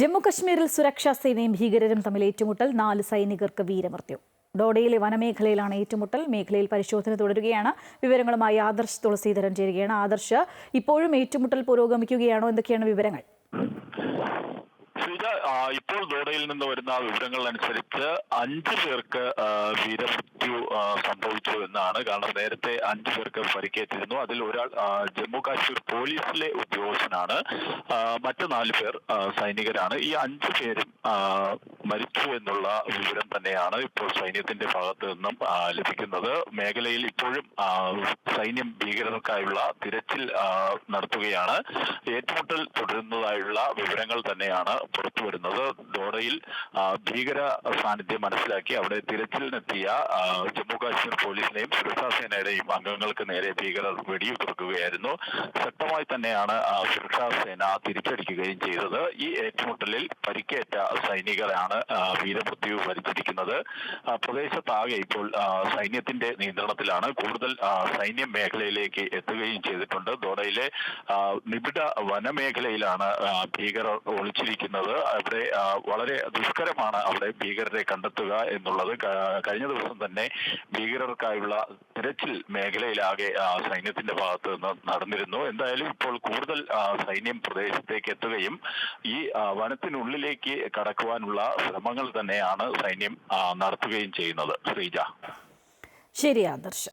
ജമ്മു കശ്മീരിൽ സുരക്ഷാ സേനയും ഭീകരരും തമ്മിൽ ഏറ്റുമുട്ടൽ. നാല് സൈനികർക്ക് വീരമൃത്യു. ഡോഡയിലെ വനമേഖലയിലാണ് ഏറ്റുമുട്ടൽ. മേഖലയിൽ പരിശോധന തുടരുകയാണ്. വിവരങ്ങളുമായി ആദർശ് തുളസീധരൻ ചേരുകയാണ്. ആദർശ് ഇപ്പോഴും ഏറ്റുമുട്ടൽ പുരോഗമിക്കുകയാണോ? എന്തൊക്കെയാണ് വിവരങ്ങൾ? ഇപ്പോൾ ഡോഡയിൽ നിന്ന് വരുന്ന വിവരങ്ങൾ അനുസരിച്ച് അഞ്ചു പേർക്ക് വീരമൃത്യു. എന്നാണ് കാരണം നേരത്തെ അഞ്ചു പേർക്ക് പരിക്കേറ്റിരുന്നു. അതിൽ ഒരാൾ ജമ്മു കാശ്മീർ പോലീസിലെ ഉദ്യോഗസ്ഥനാണ്. മറ്റു നാല് പേർ സൈനികരാണ്. ഈ അഞ്ചു പേരും മരിച്ചു എന്നുള്ള വിവരം തന്നെയാണ് ഇപ്പോൾ സൈന്യത്തിന്റെ ഭാഗത്ത് നിന്നും ലഭിക്കുന്നത്. മേഖലയിൽ ഇപ്പോഴും സൈന്യം ഭീകരർക്കായുള്ള തിരച്ചിൽ നടത്തുകയാണ്. ഏറ്റുമുട്ടൽ തുടരുന്നതായുള്ള വിവരങ്ങൾ തന്നെയാണ് പുറത്തു വരുന്നത്. ദോഡയിൽ ഭീകര സാന്നിധ്യം മനസ്സിലാക്കി അവിടെ തിരച്ചിലിനെത്തിയ ജമ്മു കാശ്മീർ പോലീസിനെയും സുരക്ഷാ സേനയുടെയും അംഗങ്ങൾക്ക് നേരെ ഭീകരർ വെടിയുതിർക്കുകയായിരുന്നു. ശക്തമായി തന്നെയാണ് സുരക്ഷാ സേന തിരിച്ചടിക്കുകയും ചെയ്തത്. ഈ ഏറ്റുമുട്ടലിൽ പരിക്കേറ്റ സൈനികരാണ് വീരമൃത്യു വരിച്ചിരിക്കുന്നത്. പ്രദേശത്താകെ ഇപ്പോൾ സൈന്യത്തിന്റെ നിയന്ത്രണത്തിലാണ്. കൂടുതൽ സൈന്യം മേഖലയിലേക്ക് എത്തുകയും ചെയ്തിട്ടുണ്ട്. ദോഡയിലെ നിബിഡ വനമേഖലയിലാണ് ഭീകരർ ഒളിച്ചിരിക്കുന്നത്. അവിടെ വളരെ ദുഷ്കരമാണ് അവിടെ ഭീകരരെ കണ്ടെത്തുക എന്നുള്ളത്. കഴിഞ്ഞ ദിവസം തന്നെ ഭീകരർക്കായുള്ള തിരച്ചിൽ മേഖലയിലാകെ സൈന്യത്തിന്റെ ഭാഗത്ത് നിന്ന് നടന്നിരുന്നു. എന്തായാലും ഇപ്പോൾ കൂടുതൽ സൈന്യം പ്രദേശത്തേക്ക് എത്തുകയും ഈ വനത്തിനുള്ളിലേക്ക് കടക്കുവാനുള്ള ശ്രമങ്ങൾ തന്നെയാണ് സൈന്യം നടത്തുകയും ചെയ്യുന്നത്. ശ്രീജ. ശരി ആദർശ്